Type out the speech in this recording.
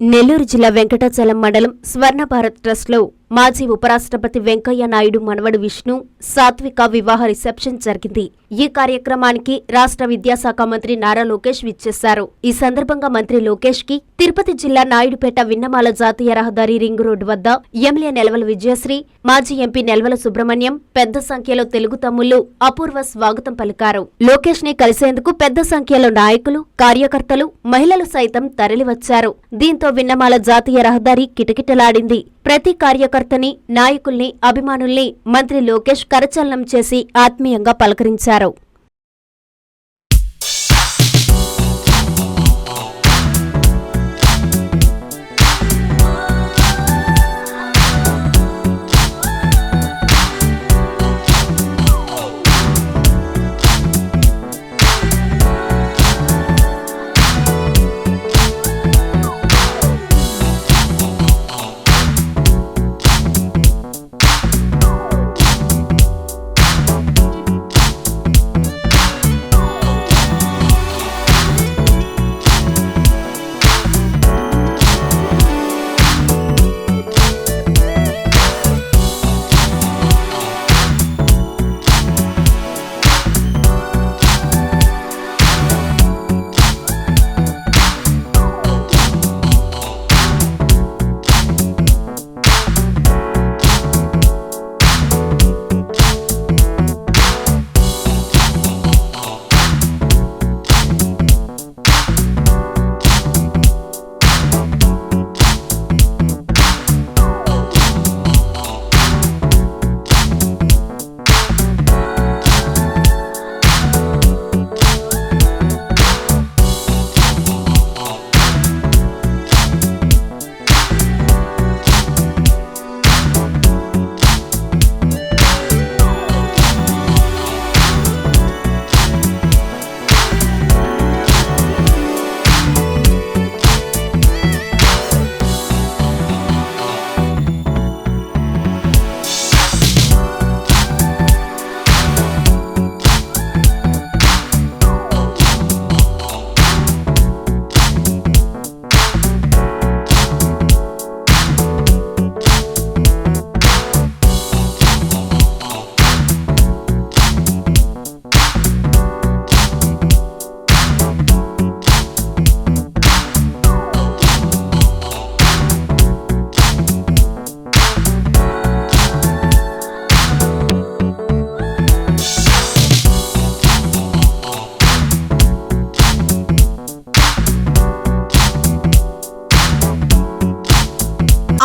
నెల్లూరు జిల్లా వెంకటాచలం మండలం స్వర్ణ భారత్ ట్రస్ట్లో మాజీ ఉపరాష్ట్రపతి వెంకయ్య నాయుడు మనవడు విష్ణు సాత్విక వివాహ రిసెప్షన్ జరిగింది. ఈ కార్యక్రమానికి రాష్ట్ర విద్యాశాఖ మంత్రి నారా లోకేష్ విచ్చేశారు. ఈ సందర్భంగా మంత్రి లోకేష్కి తిరుపతి జిల్లా నాయుడుపేట విన్నమాల జాతీయ రహదారి రింగ్ రోడ్డు వద్ద ఎమ్మెల్యే నెలవల విజయశ్రీ మాజీ ఎంపీ నెలవల సుబ్రహ్మణ్యం పెద్ద సంఖ్యలో తెలుగు తమ్ముళ్ళు అపూర్వ స్వాగతం పలికారు. లోకేష్ని కలిసేందుకు పెద్ద సంఖ్యలో నాయకులు కార్యకర్తలు మహిళలు సైతం తరలివచ్చారు. దీంతో విన్నమాల జాతీయ రహదారి కిటకిటలాడింది. ప్రతి కార్యకర్తని నాయకుల్ని అభిమానుల్ని మంత్రి లోకేష్ కరచలనం చేసి ఆత్మీయంగా పలకరించారు.